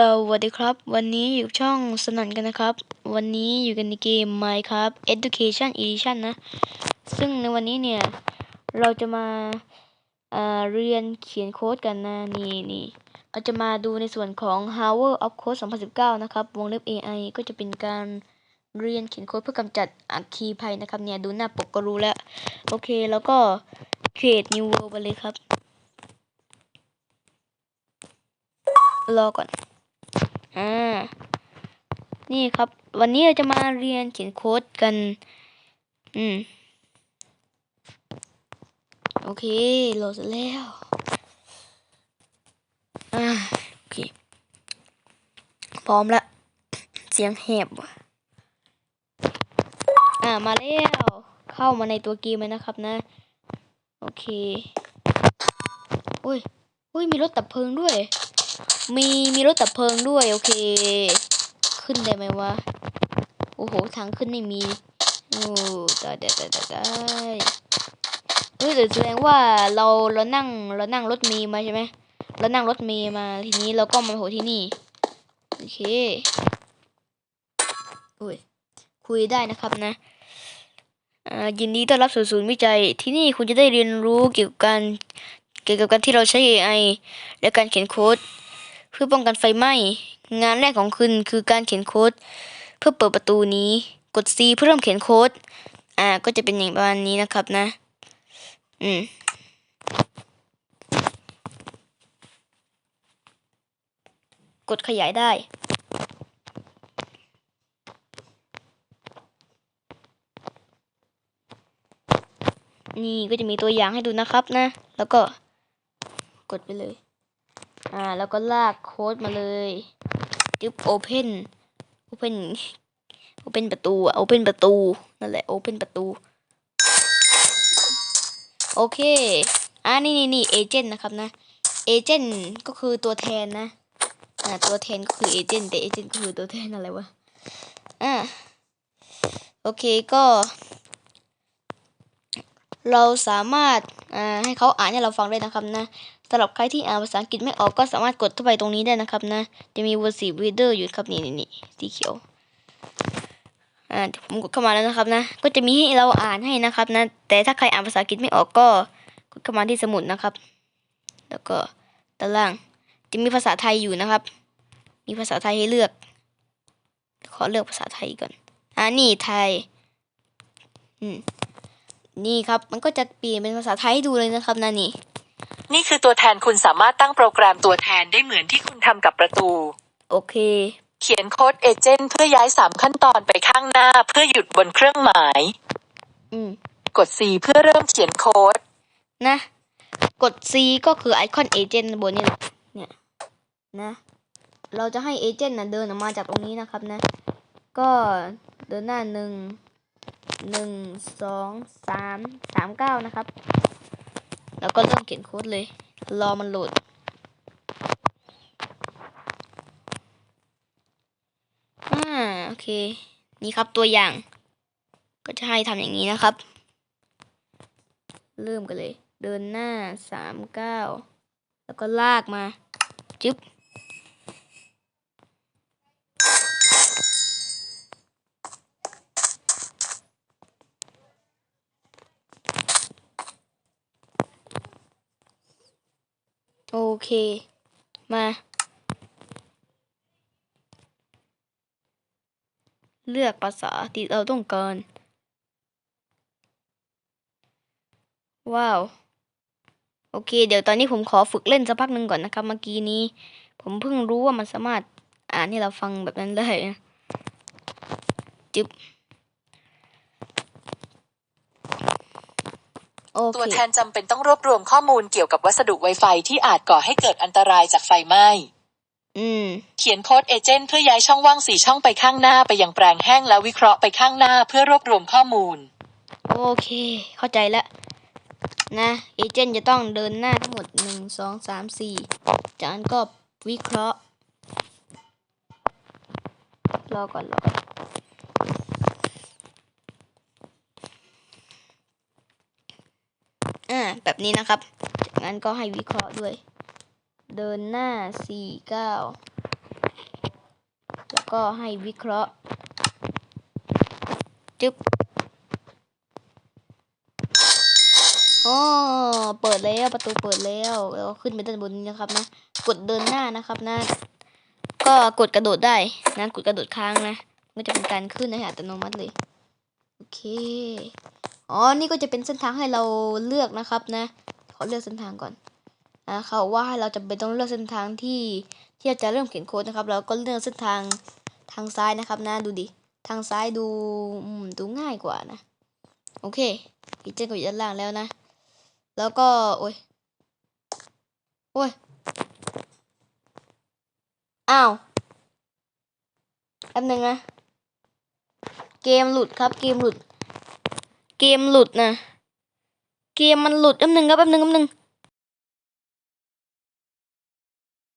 สวัสดีครับ วันนี้อยู่ช่องสนันกันนะครับ วันนี้อยู่กันในเกม Minecraft Education Edition นะ ซึ่งในวันนี้เนี่ย เราจะมาเอ่อเรียนเขียนโค้ดกันนะนี่นี่เราจะมาดูในส่วนของ Harvard of Code 2019 นะครับ วงเล็บ AI ก็จะเป็นการเรียนเขียนโค้ดเพื่อกำจัดอัคคีภัยนะครับเนี่ย ดูหน้าปกก็รู้แล้ว โอเค แล้วก็ create new world ไปเลยครับ รอก่อน อ่า นี่ครับ วันนี้เราจะมาเรียนเขียนโค้ดกัน อืม โอเค โหลดเสร็จแล้ว อ่า โอเค พร้อมละ เสียงแหบว่ะอ่า มาแล้ว เข้ามาในตัวเกมเลยนะครับนะ โอเค อุ้ย อุ้ย มีรถดับเพลิงด้วย มีมีรถดับเพลิงด้วย โอเค ขึ้นได้ไหมวะ โอ้โห ทางขึ้นไม่มี โอ้ได้ได้ได้ได้ได้เฮ้ยหรือแสดงว่าเราเรานั่งเรานั่งรถเมล์มาใช่ไหมเรานั่งรถเมล์มาทีนี้เราก็มาโผล่ที่นี่ โอเคอุ้ยคุยได้นะครับนะยินดีต้อนรับสู่ศูนย์วิจัย ที่นี่คุณจะได้เรียนรู้เกี่ยวกับการเกี่ยวกับการที่เราใช้ AI และการเขียนโค้ด พื่อป้องกันไฟไหม้ งานแรกของคุณคือการเขียนโค้ด เพื่อเปิดประตูนี้ กด C เพื่อเริ่มเขียนโค้ด อ่า ก็จะเป็นอย่างประมาณนี้นะครับนะ อืมกดขยายได้ นี่ก็จะมีตัวอย่างให้ดูนะครับนะ แล้วก็กดไปเลย อ่า แล้วก็ลากโค้ดมาเลยจึ๊บ open open open ประตูอะ open ประตู นั่นแหละ open ประตู โอเค อ่านี่นี่นี่เอเจนต์นะครับนะ เอเจนต์ก็คือตัวแทนนะ อ่า ตัวแทนก็คือเอเจนต์แต่เอเจนต์ก็คือตัวแทนอะไรวะ อ่า โอเคก็ เราสามารถให้เขาอ่านให้เราฟังได้นะครับนะสำหรับใครที่อ่านภาษาอังกฤษไม่ออกก็สามารถกดเข้าไปตรงนี้ได้นะครับนะ จะมี Versive Reader อยู่ครับนี่นี่นี่สีเขียวอ่าผมกดเข้ามาแล้วนะครับนะ ก็จะมีให้เราอ่านให้นะครับนะ แต่ถ้าใครอ่านภาษาอังกฤษไม่ออกก็กดเข้ามาที่สมุดนะครับ แล้วก็ด้านล่างจะมีภาษาไทยอยู่นะครับ มีภาษาไทยให้เลือก ขอเลือกภาษาไทยก่อน อ่านี่ไทย อืม นี่ครับ มันก็จะเปลี่ยนเป็นภาษาไทยให้ดูเลยนะครับนะนี่ นี่คือตัวแทนคุณสามารถตั้งโปรแกรมตัวแทนได้เหมือนที่คุณทำกับประตู โอเค เขียนโค้ดเอเจนต์เพื่อย้ายสามขั้นตอนไปข้างหน้าเพื่อหยุดบนเครื่องหมาย อืม กด C เพื่อเริ่มเขียนโค้ด นะ กด C ก็คือไอคอนเอเจนต์บนนี้แหละเนี่ยนะ เราจะให้เอเจนต์นะเดินออกมาจากตรงนี้นะครับนะ ก็เดินหน้าหนึ่ง หนึ่งสองสามสามเก้านะครับ แล้วก็เริ่มเขียนโค้ดเลย รอมันโหลด อ่า โอเค นี่ครับตัวอย่าง ก็จะให้ทำอย่างนี้นะครับ เริ่มกันเลย เดินหน้าสามเก้า แล้วก็ลากมา จึ๊บ โอเค มา เลือกภาษาที่เราต้องการ ว้าว โอเค เดี๋ยวตอนนี้ผมขอฝึกเล่นสักพักหนึ่งก่อนนะครับ เมื่อกี้นี้ ผมเพิ่งรู้ว่ามันสามารถอ่านให้เราฟังแบบนั้นได้นะจึ๊บ โอ ตัวเคแทนจำเป็นต้องรวบรวมข้อมูลเกี่ยวกับวัสดุ Wi-Fi ที่อาจก่อให้เกิดอันตรายจากไฟไหม้อืมเขียนโค้ดเอเจนต์เพื่อย้ายช่องว่างสี่ช่องไปข้างหน้าไปยังแปลงแห้งแล้ววิเคราะห์ไปข้างหน้าเพื่อรวบรวมข้อมูล โอเค เข้าใจแล้วนะเอเจนต์จะต้องเดินหน้าทั้งหมดหนึ่งสองสามสี่จากนั้นก็วิเคราะห์รอก่อนรอก่อน อ่าแบบนี้นะครับ จากนั้นก็ให้วิเคราะห์ด้วย เดินหน้าสี่เก้าแล้วก็ให้วิเคราะห์จึ๊บอ๋อเปิดแล้วประตูเปิดแล้วแล้วขึ้นไปด้านบนนี้นะครับนะกดเดินหน้านะครับนะก็กดกระโดดได้นะกดกระโดดค้างนะก็จะเป็นการขึ้นในอัตโนมัติเลย โอเค อ๋อ นี่ก็จะเป็นเส้นทางให้เราเลือกนะครับนะ ขอเลือกเส้นทางก่อนอ่าเขาว่าให้เราจะเป็นต้องเลือกเส้นทางที่ที่จะเริ่มเขียนโค้ดนะครับ เราก็เลือกเส้นทางทางซ้ายนะครับนะดูดิ ทางซ้ายดูอืมดูง่ายกว่านะ โอเคพีเจอร์ก็อยู่ด้านล่างแล้วนะ แล้วก็ โอ้ย โอ้ย อ้าวแป๊บนึงนะ เกมหลุดครับ เกมหลุด เกมหลุดนะ เกมมันหลุดแป๊บนึงครับแป๊บนึงแป๊บนึง